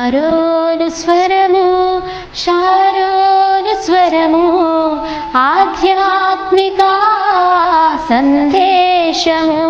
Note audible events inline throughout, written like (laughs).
Sharon స్వరము Sharon స్వరము ఆధ్యాత్మిక సందేశము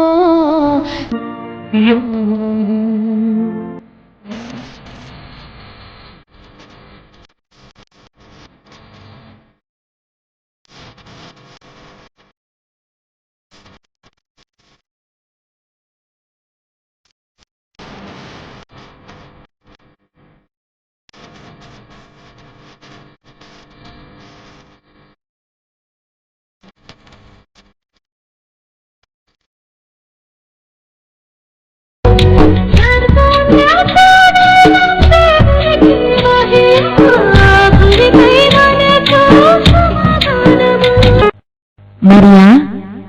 మరియా?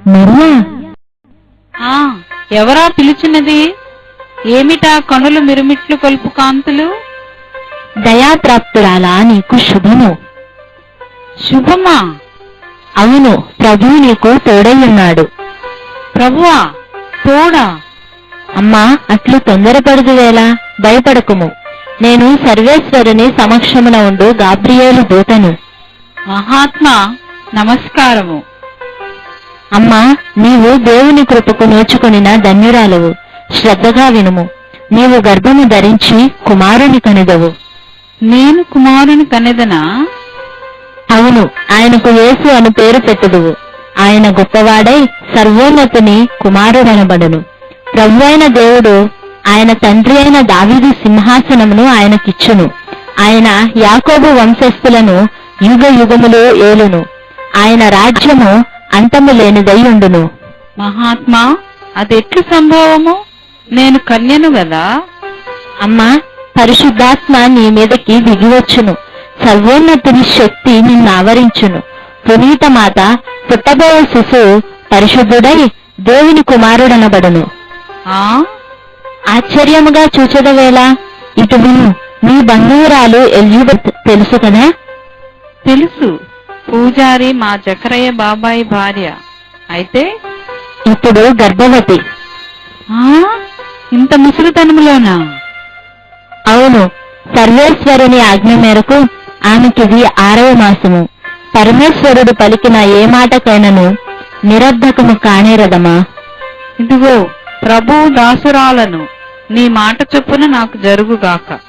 మరియా? ఆ ఎవరా పిలిచినది ఏమిటా కనులు మిరుమిట్లు కొలుపు కాంతులు? దయాప్రాప్తురాలా నీకు శుభము. శుభమా? అవును ప్రభువు నీకు తోడయ్యున్నాడు. ప్రభువా తోడా? అమ్మా అట్లు తొందరపడుదువేలా భయపడకుము. నేను సర్వేశ్వరుని సమక్షమున ఉండు గాబ్రియేలు దూతను. మహాత్మా నమస్కారము. అమ్మా నీవు దేవుని కృపకు నోచుకొనిన ధన్యురాలవు. శ్రద్ధగా వినుము. నీవు గర్భము ధరించి కుమారుని కనిదవు. నేను కుమారుని కనెదనా? అవును ఆయనకు యేసు అను పేరు పెట్టుదువు. ఆయన గొప్పవాడై సర్వోన్నతుని కుమారుడనబడును. ప్రభు అయిన దేవుడు ఆయన తండ్రి అయిన దావీదు సింహాసనమును ఆయనకిచ్చును. ఆయన యాకోబు వంశస్థులను యుగ యుగములు ఏలును. ఆయన రాజ్యము అంతము లేనిదై ఉండును మహాత్మా అదెట్లు సంభవము? నేను కన్యను గదా? అమ్మా పరిశుద్ధాత్మ నీ మీదకి దిగివచ్చును. సర్వోన్నతుని శక్తి నిన్ను ఆవరించును. పునీత మాత పుట్టబోయే శిశువు పరిశుద్ధుడై దేవుని కుమారుడనబడును. ఆ? ఆశ్చర్యముగా చూచదవేలా ఇటు విను నీ బంధువురాలు ఎలిజబెత్ తెలుసు కదా తెలుసు. పూజారి మా జకరయ్య బాబాయి భార్య. అయితే? ఇప్పుడు గర్భవతి. ఆ? ఇంత ముసలితనములోనా అవును సర్వేశ్వరుని ఆజ్ఞ మేరకు ఆమెకిది ఆరవ మాసము. పరమేశ్వరుడు పలికిన ఏ మాటకైనను నిరర్ధకము కానేరదమా ఇదిగో ప్రభు దాసురాలను నీ మాట చొప్పున నాకు జరుగుగాక.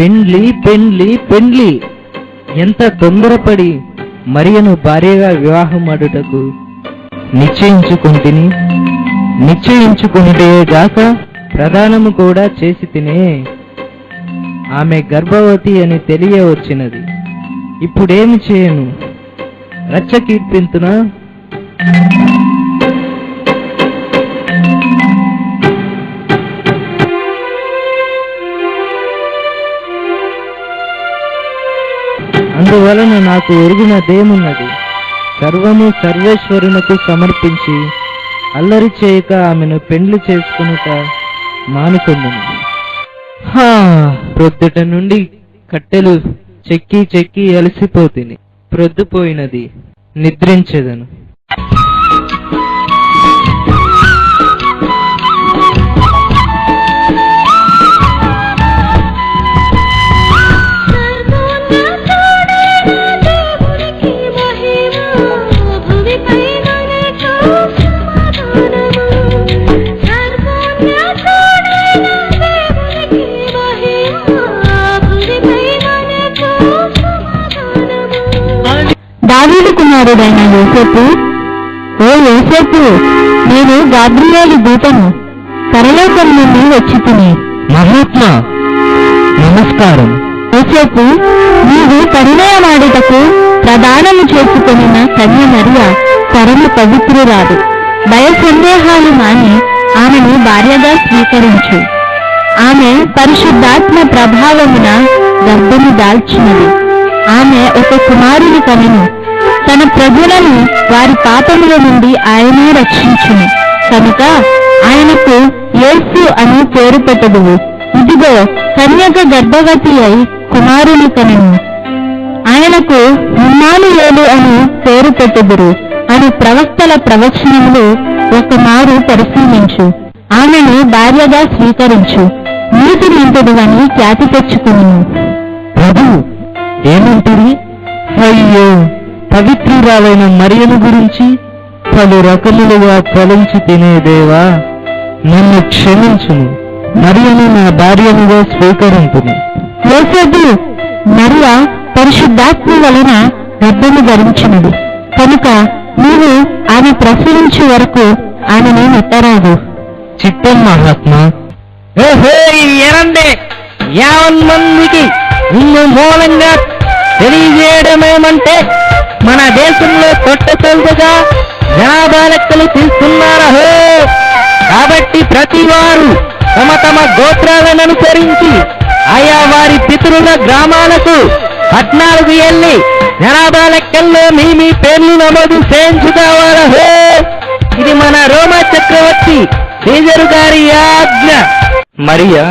పెండ్లి పెండ్లి పెండ్లి. ఎంత తొందరపడి మరియను భార్యగా వివాహం ఆడుటకు నిశ్చయించుకుంటుని? నిశ్చయించుకుంటే గాక ప్రధానము కూడా చేసి తినే ఆమె గర్భవతి అని తెలియవచ్చినది. ఇప్పుడేమి చేయను? రచ్చ కీర్పింతునా అందువలన నాకు ఎరుగునదేమున్నది సర్వము సర్వేశ్వరునకు సమర్పించి అల్లరి చేయక ఆమెను పెండ్లి చేసుకునుట మానుకుంది హా! ప్రొద్దుట నుండి కట్టెలు చెక్కి చెక్కి అలసిపోతిని. ప్రొద్దుపోయినది నిద్రించెదను. దావీదు కుమారుడైన యోసేపు ఓ యోసేపు నేను గాబ్రియేలు దూతను. పరలోకం నుండి వచ్చి తిని. మహాత్మా నమస్కారం. యోసేపు నీవు పరిణయమాడుటకు ప్రదానము చేసుకొనిన కన్య మరియ పరమ పవిత్రురాలు. భయ సందేహాలు మాని ఆమెను భార్యగా స్వీకరించు. ఆమె పరిశుద్ధాత్మ ప్రభావమున గర్భము దాల్చినది. ఆమె ఒక కుమారుని కనెను. తన ప్రభులను వారి పాపముల నుండి ఆయనే రక్షించును. కనుక ఆయనకు యేసు అని పేరు పెట్టదువు ఇదిగో కన్యక గర్భవతి అయి కుమారుని కనను ఆయనకు మున్నాలు అని పేరు పెట్టుదురు అని ప్రవక్తల ప్రవచనములు ఒకమారు పరిశీలించు. ఆమెను భార్యగా స్వీకరించు. నీతి నింపుడువని ఖ్యాతి తెచ్చుకుని ప్రభు ఏమంటారు? అయ్యో! పవిత్రురాలైన మరియను గురించి పలు రకములుగా ఫలించి తినేదేవా? నన్ను క్షమించును మరియను నా భార్యనుగా స్వీకరింపును యోసేపు మరియ పరిశుద్ధాత్మ వలన గర్భము ధరించినది కనుక నీవు ఆమె ప్రసవించే వరకు ఆమెను నెట్టరాదు చిత్తం మహాత్మా. ఎరండి యావన్ మందికి ఇన్ను మూలంగా తెలియజేయడమేమంటే మన దేశంలో కొట్ట చౌకగా జనాభా లెక్కలు తీస్తున్నారహో కాబట్టి ప్రతి వారు తమ తమ గోత్రాలను అనుసరించి ఆయా వారి పితరుల గ్రామాలకు పద్నాలుగు వెళ్ళి జనాభా లెక్కల్లో మీ మీ పేర్లు నమోదు చేయించుకోవాలహో ఇది మన రోమా చక్రవర్తి సీజరు గారి ఆజ్ఞ. మరియా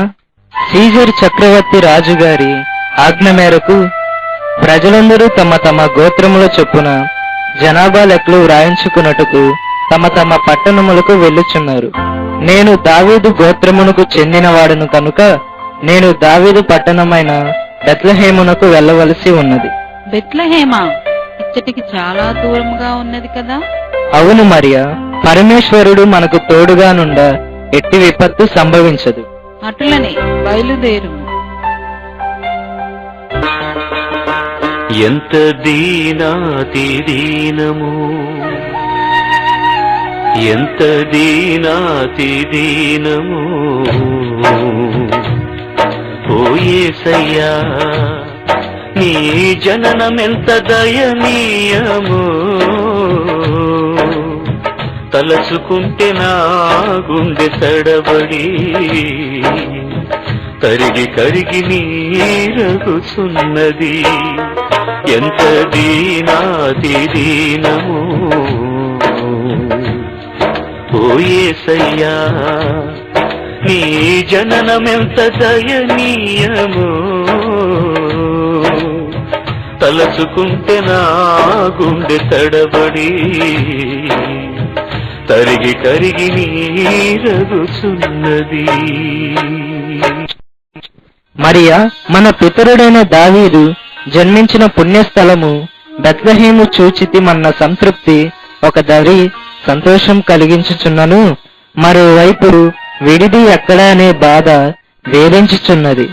సీజర్ చక్రవర్తి రాజుగారి ఆజ్ఞ మేరకు ప్రజలందరూ తమ తమ గోత్రముల చొప్పున జనాభా లెక్కలు వ్రాయించుకున్నట్టుకు తమ తమ పట్టణములకు వెళ్ళుచున్నారు. నేను దావీదు గోత్రమునకు చెందినవాడును కనుక నేను దావీదు పట్టణమైన బెత్లహేమునకు వెళ్ళవలసి ఉన్నది. బెత్లహేమా? ఇచ్చటికి చాలా దూరంగా ఉన్నది కదా? అవును మరియా పరమేశ్వరుడు మనకు తోడుగా నుండా ఎట్టి విపత్తు సంభవించదు. అటులనే బయలుదేరు. ఎంత దీనాతి దీనము ఎంత దీనాతి దీనము ఓయేసయ్యా నీ జననమెంత దయనీయము? తలచుకుంటే నా గుండె తడబడి కరిగి కరిగి నీరగుచున్నది. ఎంత దీనాతి దీనము సయ్యా నీ జననమెంత దయనీయము? తలచుకుంటే నా గుండె తడబడి తరిగి కరిగి నీరగుచున్నది. మరియా మన పితరుడైన దావీదు జన్మించిన పుణ్యస్థలము బెత్లహేము చూచితి మన్న సంతృప్తి ఒక దరి సంతోషం కలిగించుచున్నను. మరోవైపు విడిది ఎక్కడ అనే బాధ వేధించుచున్నది.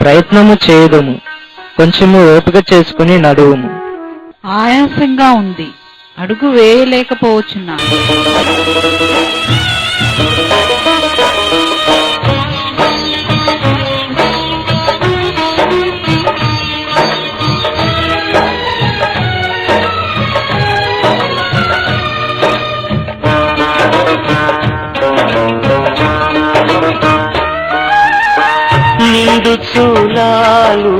ప్రయత్నము చేయదుము. కొంచెము ఓపిక చేసుకుని నడువుము. ఆయాసంగా ఉంది. అడుగు వేయలేకపోవచ్చున్నా నిండు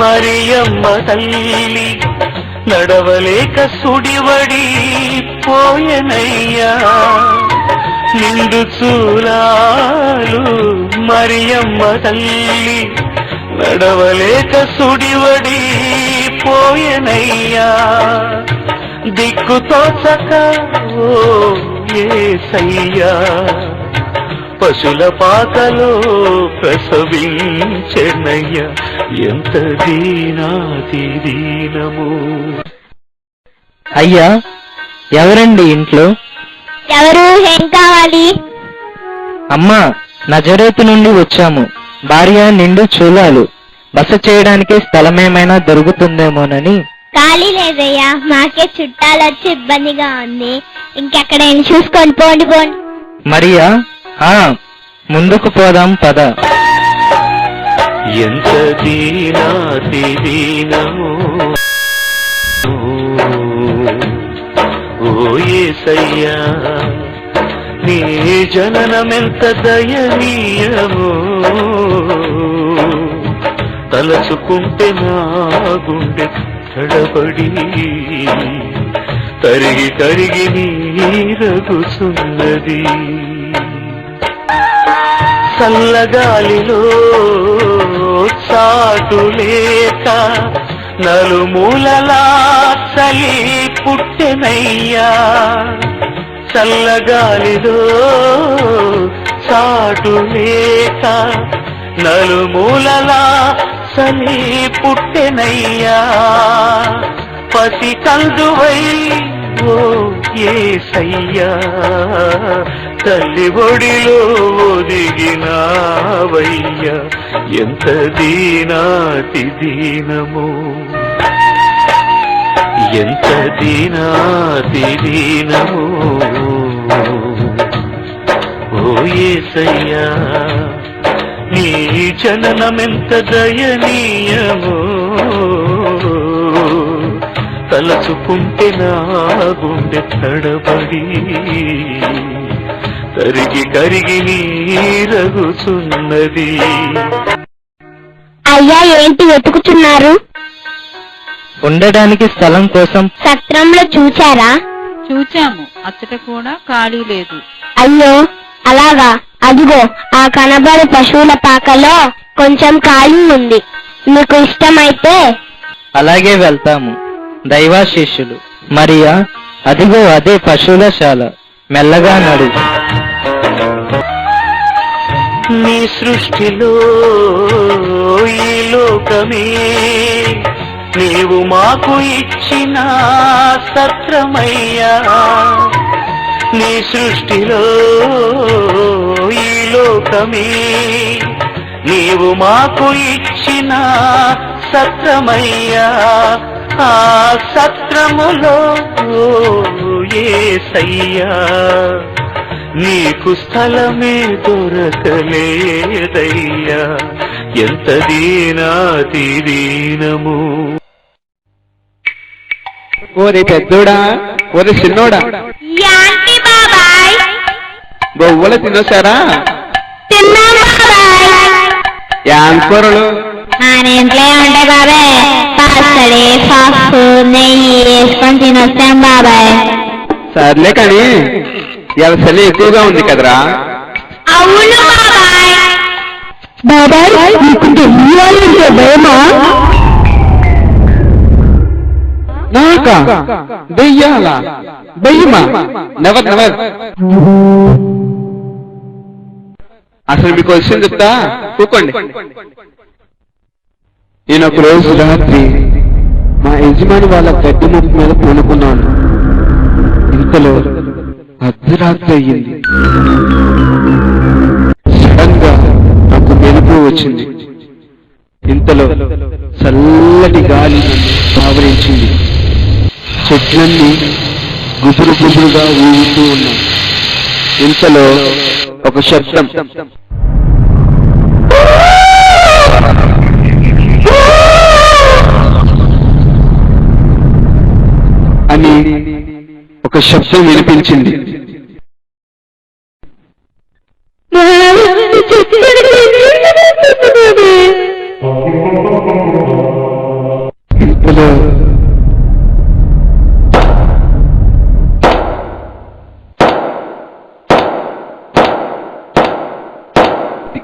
మరియమ్మ తల్లి నడవలేక సుడివడి పోయనయ్యా. నిండు చూలాలు మరియమ్మ తల్లి నడవలేక సుడివడి పోయనయ్యా. దిక్కుతో చక ఓ ఏ సయ్యా పశుల పాకలో ప్రసవించెనయ్య. ఎంత దీనాతి దీనము అయ్యా ఎవరండి ఇంట్లో? ఎవరు? ఏం కావాలి? అమ్మా నజరేతు నుండి వచ్చాము. భార్య నిండు చూలాలు. బస చేయడానికి స్థలమేమైనా దొరుకుతుందేమోనని. ఖాళీ లేదయ్యా మాకే చుట్టాలు వచ్చి ఇబ్బందిగా ఉంది. ఇంకెక్కడైనా చూసుకొని పోండి పోండి. మరియా ముందుకు పోదాం పద. ఎంత దీనాతి దీనము ఓ నీ జననమెంత దయనీయము? తలచుకుంటే నా గుండె తడబడి తరిగి తరిగి నీరగుచున్నది. చల్లగాలిలో చాటు లేక నలుమూలలా చలి పుట్టెనయ్యా. చల్లగాలిలో చాటు లేక నలుమూలలా చలి పుట్టెనయ్యా. పసి కందువై ఓ ఏసయ్యా తల్లి ఒడిలో ఒదిగినావయ్యా ఎంత దీనాతి దీనము ఎంత దీనాతి దీనము ఓ ఏసయ్యా నీ చననమెంత దయనీయమో. తలచుకుంటే నా గుండె తడబడి కరిగి కరిగి నీరగుచున్నది. అయ్యా ఏంటి వెతుకుతున్నారు? ఉండడానికి స్థలం కోసం సత్రంలో చూచారా? చూచాము. అచ్చట కూడా ఖాళీ లేదు. అయ్యో అలాగా. అదిగో ఆ కనబడే పశువుల పాకలో కొంచెం ఖాళీ ఉంది. మీకు ఇష్టమైతే అలాగే వెళ్తాము. దైవాశిష్యులు మరియా అదిగో అదే పశువుల శాల మెల్లగా నడు. నీ సృష్టిలో ఈ లోకమే. నీవు మాకు ఇచ్చిన సత్రమయ్యా. నీ సృష్టిలో ఈ లోకమే. నీవు మాకు ఇచ్చిన సత్రమయ్యా. ఆ సత్రములో ఏసయ్యా నీకు స్థలమే దొరకలేదయ్యా ఎంత దీనాతి దీనము ఓరి పెద్దోడా ఓరి చిన్నోడా. యాంటి బాబాయ్. బొవ్వలు తినొచ్చారా? తిన్నాం బాబాయ్. యాంకూరలు మన ఇంట్లో ఉంటాయి బాబాయ్ పచ్చడి పప్పు నెయ్యి వేసుకొని తినొస్తాం బాబాయ్ సర్లే కానీ ఇవాళ చలి ఎక్కువగా ఉంది కదరా. అవును బాబాయ్. భయమా? నాకా దెయ్యాలా దెయ్యమా నెవర్ నెవర్ అసలు మీకు విషయం చెప్తా? కూకోండి. నేను ఒక రోజు రాత్రి మా యజమాని వాళ్ళ గడ్డి ముప్పు మీద పూనుకున్నాను ఇంతలో అర్ధరాత్రి అయ్యింది. సడన్గా నాకు మెరుపు వచ్చింది. ఇంతలో చల్లటి గాలి ఆవరించింది. చెట్లన్నీ గుబురు గుబురుగా ఊగుతూ ఉన్నాయి. ఇంతలో ఒక శబ్దం అని ఒక శబ్దం వినిపించింది. ఇంతలో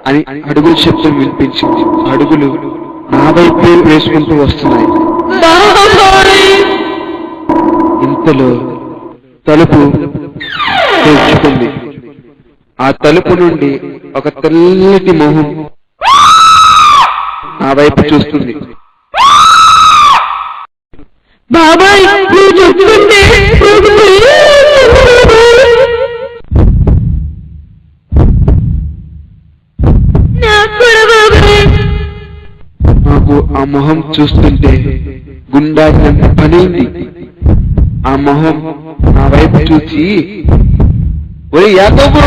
అని అడుగుల శబ్దం వినిపించింది. అడుగులు నా వైపు వేసుకుంటూ వస్తున్నాయి. ఇంతలో తలుపు తెరుచుకుంది. ఆ తలుపు నుండి ఒక తెల్లటి మొహం నా వైపు చూస్తుంది. బాబాయ్ నాకు ఆ మొహం చూస్తుంటే గుండాగినంత పనైంది ఆ మొహం నా వైపు చూసి ఒరే యాకోబు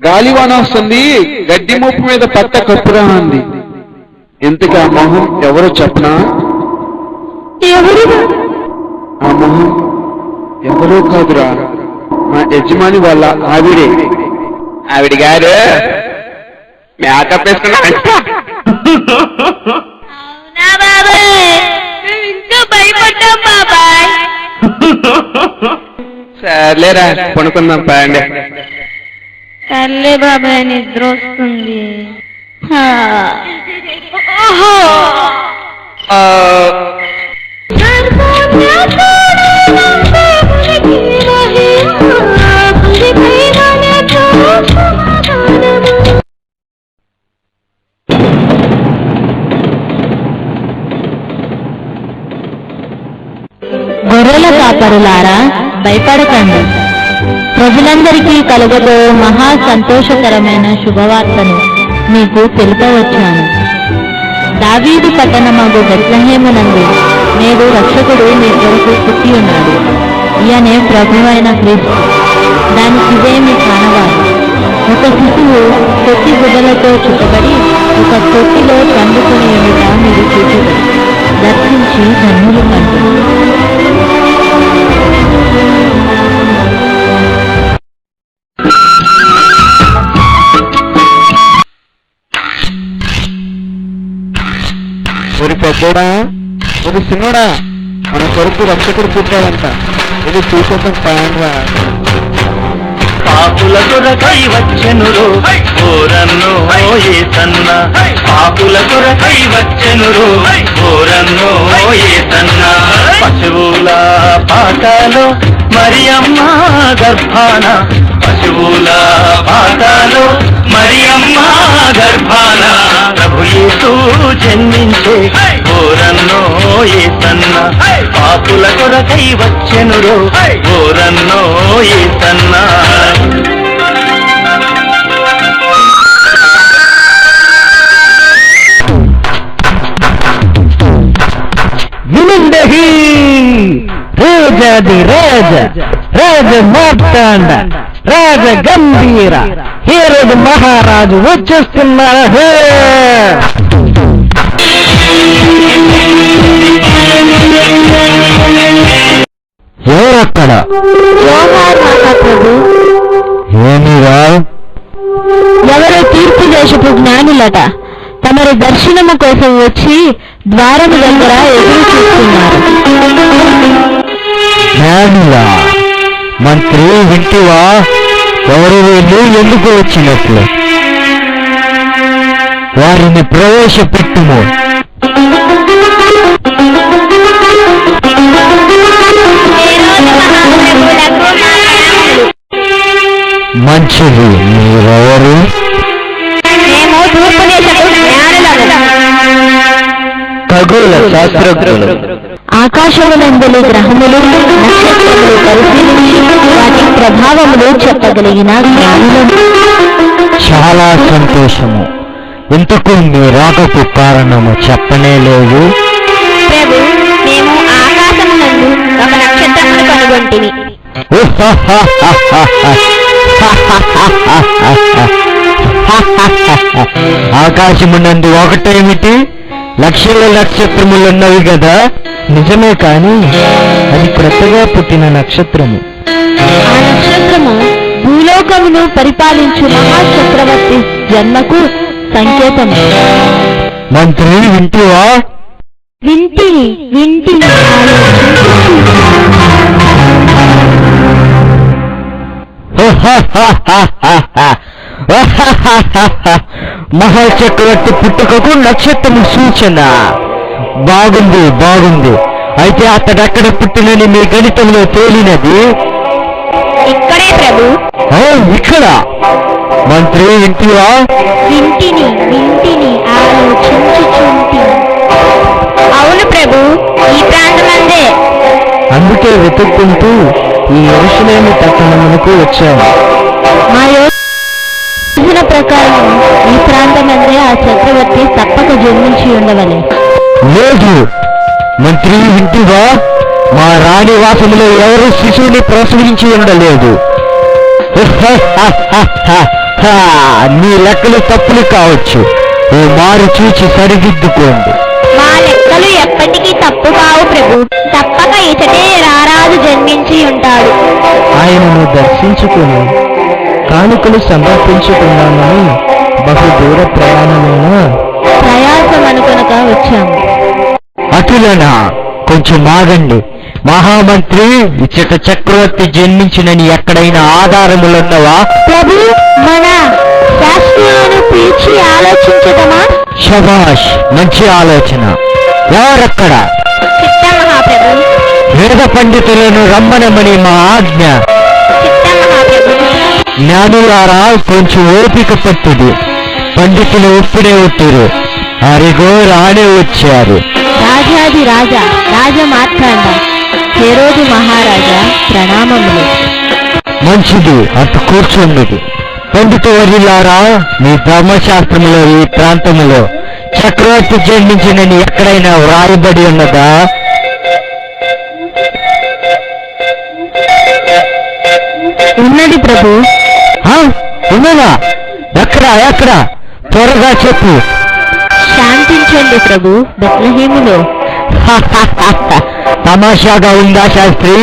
గాలివాన వస్తుంది గడ్డి మోపు మీద పట్ట కప్పురా అంది. ఇంతకు ఆ మొహం ఎవరో చెప్పనా? ఎవరు? ఆ మొహం ఎవరో కాదురా మా యజమాని వాళ్ళ ఆవిడే. ఆవిడ గారు మేకప్ వేసుకున్నా ఇంకా భయపడ్డాం సర్లేరా పనుకుందాం పాండి సర్లే బాబాయ్ నిద్ర వస్తుంది. గొర్రెల కాపరులారా భయపడకండి. ప్రజలందరికీ కలుగబో మహా సంతోషకరమైన శుభవార్తను మీకు తెలుపవచ్చాను. దావీదు పట్టణమగు బెత్లహేమునందు నేడు రక్షకుడు మీ కొరకు పుట్టి ఉన్నాడు. ఈయనే ప్రభువైన క్రీస్తు. దానికి ఇదే మీ కానవారు ఒక శిశువు కొద్ది గుడ్డలతో చుట్టబడి ఒక తొట్టిలో పండుకొని ఉండుట మీరు చూచుడు దర్శించి ధన్యులు కంటు పెద్దోడా ఒక చిన్నోడా మన కొరకు రక్షకుడు పుట్టాడంట. ఇది చూసేద్దాం పయంగా పాపుల కొరకై వచ్చెనురో. ఓరన్నో ఏసన్న పాపుల కొరకై వచ్చెనురో. ఓరన్నో ఏసన్న పశువుల పాటలో మరియమ్మ గర్భాన. పశువుల పాటలో మరియమ్మ గర్భాన. ప్రభు యేసు జన్మించే ఏసన్న పాపుల కొరకై వచ్చెనురో. ఓరన్నో ఏసన్న వినుండహి! రాజాది రాజ రాజ మార్తాండ రాజ గంభీర హీరోడు మహారాజు వచ్చేస్తున్నారు మహాప్రభు ఏమిరా ఎవరో తీర్పు దేశపు జ్ఞానులట. తమరి దర్శనము కోసం వచ్చి ద్వారము దగ్గర ఎదురు చూస్తున్నారు. జ్ఞానులా మంత్రి వింటివా? ఎవరు వీళ్ళు? ఎందుకు వచ్చినట్లు? వారిని ప్రవేశపెట్టుము. మంచిది. మీరెవరు? ఖగోళ శాస్త్రజ్ఞులు. ఆకాశమునందలి గ్రహములు నక్షత్రములు పరిశీలించి వాటి ప్రభావములు చెప్పగలిగిన చాలా సంతోషము. ఇంతకు మీ రాకపు కారణము చెప్పనే లేదు. ప్రభు మేము ఆకాశమునందు ఒక నక్షత్రమును కనుగొంటిని ఆకాశమునందు ఒకటేమిటి లక్షల నక్షత్రములున్నవి కదా? నిజమే కాని అది క్రొత్తగా పుట్టిన నక్షత్రము. ఆ నక్షత్రము భూలోకమును పరిపాలించు మహాచక్రవర్తి జన్మకు సంకేతము. మంత్రి వింటివా? వింటిని వింటిని. (laughs) మహాచక్రవర్తి పుట్టుకకు నక్షత్రము సూచన. బాగుంది బాగుంది. అయితే అతడెక్కడ పుట్టినని మీ గణితంలో తేలినది? ఇక్కడే ప్రభు. ఇక్కడ. మంత్రి ఆలోచించుచుంటి అవును ప్రభు ఈ ప్రాంతమందే. అందుకే వెతుక్కుంటూ ఈ ఎరుసలేమి పట్టణమునకు వచ్చాము మా యోజన ప్రకారం ఈ ప్రాంతమందే ఆ చక్రవర్తి తప్పక జన్మించి ఉండవలే. లేదు. మంత్రి వింటివా మా రాణి వాసములో ఎవరు శిశువుని ప్రసవించి ఉండలేదు. నీ లెక్కలు తప్పులు కావచ్చు. ఓ మారు చూచి సరిదిద్దుకోండి. మా లెక్కలు ఎప్పటికీ తప్పు కావు ప్రభు. తప్పక ఇతడే రారాజు జన్మించి ఉంటాడు. ఆయనను దర్శించుకుని కానుకలు సమర్పించుకున్నామని బహు దూర ప్రయాణమైన ప్రయాసం అనుకొనక వచ్చాము. అటులనా కొంచెం ఆగండి. మహామంత్రి ఇచ్చట చక్రవర్తి జన్మించినని ఎక్కడైనా ఆధారములున్నవా? ప్రభు మన శాస్త్రులను పిలిచి ఆలోచించదమా శభాష్ మంచి ఆలోచన. ఎవరక్కడ వేద పండితులను రమ్మనమని మా ఆజ్ఞ. జ్ఞానులారా కొంచెం ఓపిక పట్టుడు పండితులు ఇప్పుడే ఒత్తురు. అరిగో రానే వచ్చారు. రాజాది రాజా రాజ మార్తాండ హేరోదు మహారాజా ప్రణామములు. మంచిది అటు కూర్చోండి పండిత వర్యులారా మీ ధర్మశాస్త్రములో ఈ ప్రాంతములో చక్రవర్తి జన్మించినని ఎక్కడైనా వ్రాయబడి ఉన్నదా? ఉన్నది ప్రభు. ఉన్నదా ఎక్కడ ఎక్కడ? త్వరగా చెప్పు. శాంతించండి ప్రభు బెత్లహేములో. (laughs) తమాషాగా ఉందా శాస్త్రి?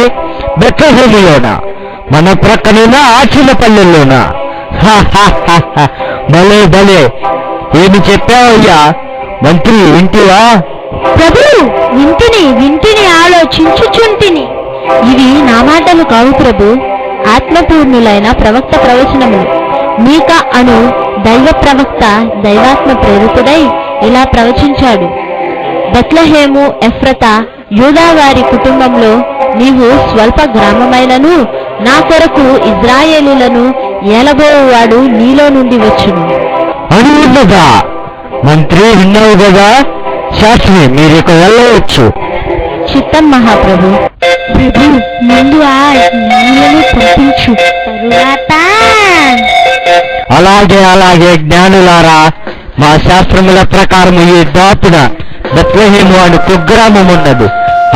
బెత్తహేమిలోనా మన ప్రక్కనున్న ఆ చిన్న పల్లెల్లోనా? (laughs) భలే భలే. ఏమి చెప్పావయ్యా? మంత్రి వింటివా? ప్రభు వింటిని వింటిని ఆలోచించుచుంటిని. ఇవి నా మాటలు కావు ప్రభు. ఆత్మపూర్ణులైన ప్రవక్త ప్రవచనములు మీక అను దైవ ప్రవక్త దైవాత్మ ప్రేరితుడై ఇలా ప్రవచించాడు. బెత్లహేము ఎఫ్రత యూదా వారి కుటుంబంలో నీవు స్వల్ప గ్రామమైనను నా కొరకు ఇజ్రాయేలులను ఏలబోవాడు నీలో నుండి వచ్చును. అని ఉన్నదా మంత్రి విన్నావు కదా? శాస్త్రి మీరు ఇక వెళ్ళవచ్చు. చిత్తం మహాప్రభు ప్రభు ముందు ఆ జ్ఞానులను పంపించు. తరువాత అలాగే అలాగే జ్ఞానులారా మా శాస్త్రముల ప్రకారం ఈ దాపున బెత్లహేము అని కుగ్రామం ఉన్నది.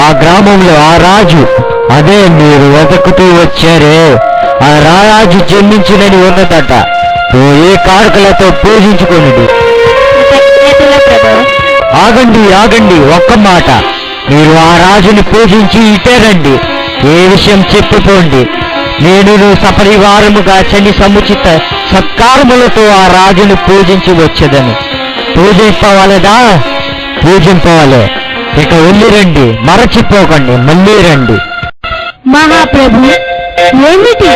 ఆ గ్రామంలో ఆ రాజు అదే మీరు వెతుకుతూ వచ్చారే. ఆ రారాజు జన్మించినని ఉన్నదట. ఏ కారకులతో పూజించుకొనిది? ప్రభు. ఆగండి ఆగండి ఒక్క మాట. మీరు ఆ రాజుని పూజించి ఇటే రండి. ఏ విషయం చెప్పుకోండి. నేను సపరివారముగా చని సముచిత సత్కారములతో ఆ రాజుని పూజించి వచ్చేదని. పూజింపవాలదా? పూజింపవాలే. ఇక వెళ్ళి రండి. మరచిపోకండి. మళ్ళీ రండి. మహాప్రభు ఏమిటి?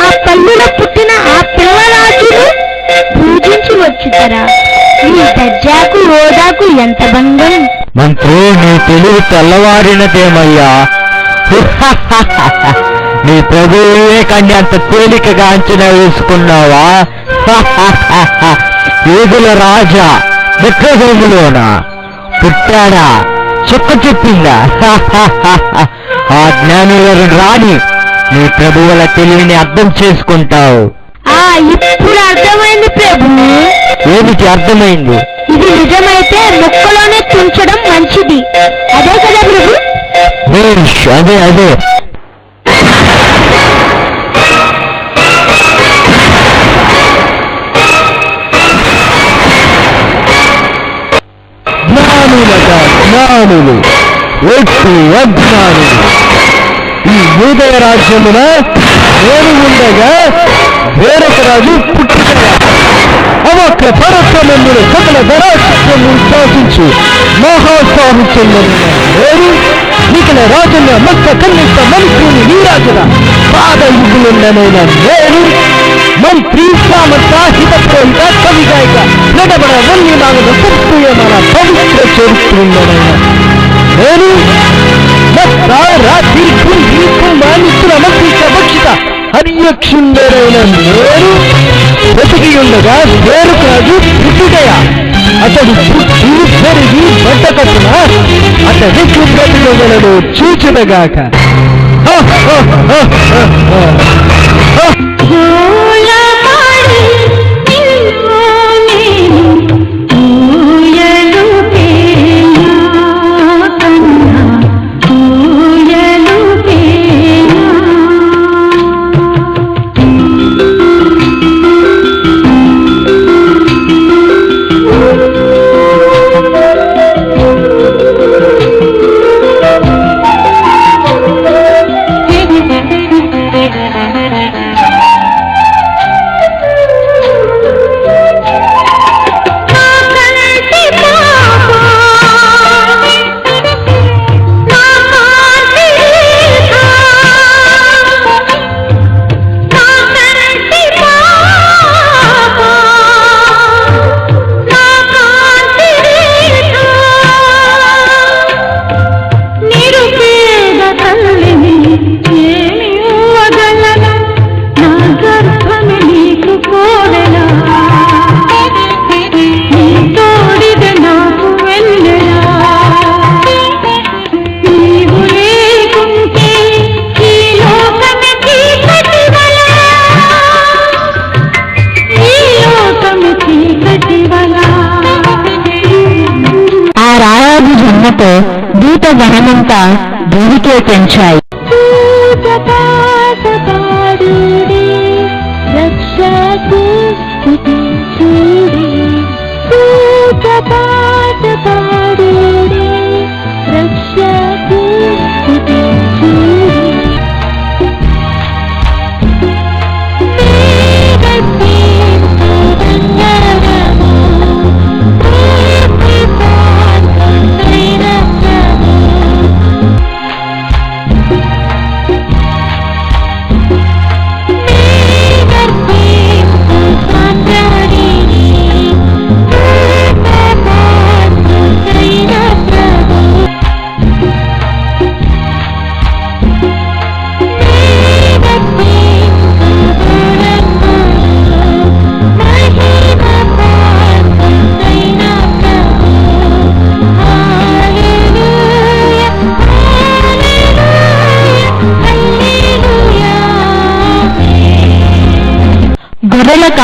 ఆ పల్లెలో పుట్టిన ఆ పిల్లరాజును పూజించి వచ్చుతారా? ఈ దర్జాకు హోదాకు ఎంత భంగం మంత్రి నీ తెలివి తెల్లవారినదేమయ్యా? (laughs) నీ ప్రభు వివేకాన్ని అంత తేలికగా అంచనా వేసుకున్నావా? (laughs) ఏదుల రాజా విక్రహోములోన పుట్టాడా? చుక్క చెప్పిందా? (laughs) ఆ జ్ఞానులను రాని నీ ప్రభువుల తెలివిని అర్థం చేసుకుంటావు. ఇప్పుడు అర్థమైంది ప్రభు. ఏమిటి అర్థమైంది? ఇది నిజమైతే ముక్కలోనే తుంచడం మంచిది. అదే కదా ప్రభు? అదే అదే. జ్ఞానులట జ్ఞానులు అజ్ఞానులు. ఈ యూదయ రాజ్యమున నేను ఉండగా వేరొక రాజు పుట్టుకయా అవొక్క పరత్వమందులు సకల ధరాశక్తులను శాసించు. మహాసాహిత్యంలో నేను మిగిలిన రాజుల మత్త కన్నిత మంత్రిని నీరాజున పాద యుగులుండనైన నేను మంత్రి సామంత హితప్రోహిత కవి గాయక నడబడ వల్లి నాగద సత్ప్రియమైన పవిత్ర చరిత్రుండనైన నేను మత్త రాత్రి కుంభి కుంభ కుంభానిత్ర మంత్రి భక్షిత హరియక్షుండరైన నేను బ్రతికి ఉండగా వేరొక రాజు పుట్టుటయా అతడు పుట్టి పెరిగి బట్ట కట్టున అతడి బ్రతికగలను చూచునగాక ధనమంతా భూమికే పెంచాయి.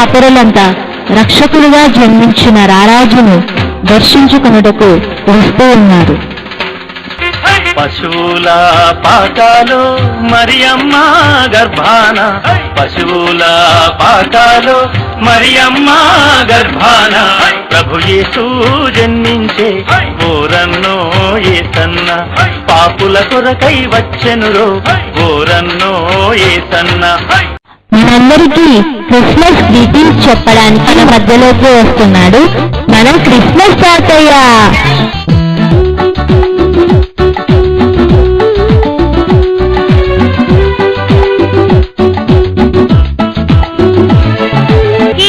గొర్రెల రక్షకులుగా జన్మించిన రారాజును దర్శించుకున్నటకు వస్తూ ఉన్నారు. పశువుల పాకాలో మరియమ్మ గర్భాన. పశువుల పాకాలో మరియమ్మ గర్భాన. ప్రభు యేసు జన్మించే ఓరన్నో ఏతన్న పాపుల కొరకై వచ్చెనురో ఓరన్నో ఏతన్న మనందరికీ క్రిస్మస్ గ్రీటింగ్స్ చెప్పడానికి మన మధ్యలోకి వస్తున్నాడు. మన క్రిస్మస్ తాతయ్య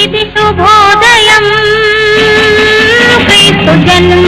ఇది శుభోదయం. క్రీస్తు జన్మ